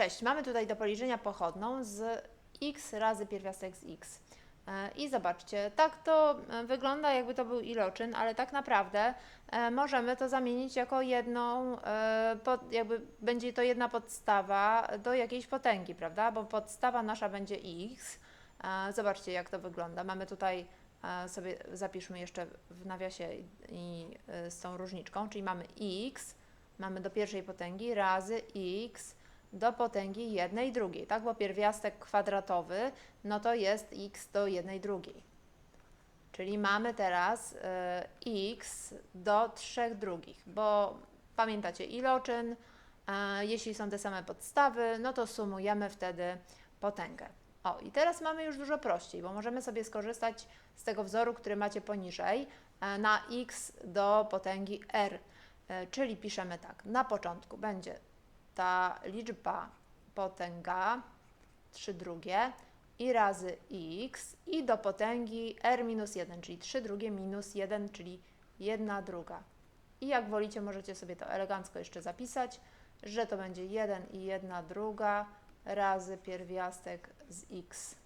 Cześć, mamy tutaj do policzenia pochodną z x razy pierwiastek z x. E, I zobaczcie, tak to e, wygląda, jakby to był iloczyn, ale tak naprawdę e, możemy to zamienić jako jedną, jakby będzie to jedna podstawa do jakiejś potęgi, prawda? Bo podstawa nasza będzie x. Zobaczcie, jak to wygląda. Mamy tutaj sobie zapiszmy jeszcze w nawiasie i, z tą różniczką, czyli mamy x, mamy do pierwszej potęgi razy x do potęgi jednej drugiej, tak? Bo pierwiastek kwadratowy, no to jest x do jednej drugiej. Czyli mamy teraz e, x do trzech drugich, bo pamiętacie iloczyn, e, jeśli są te same podstawy, no to sumujemy wtedy potęgę. O, i teraz mamy już dużo prościej, bo możemy sobie skorzystać z tego wzoru, który macie poniżej, e, na x do potęgi r. E, Czyli piszemy tak, na początku będzie ta liczba potęga 3 drugie i razy x i do potęgi r minus 1, czyli 3 drugie minus 1, czyli 1 druga. I jak wolicie, możecie sobie to elegancko jeszcze zapisać, że to będzie 1 i 1 druga razy pierwiastek z x.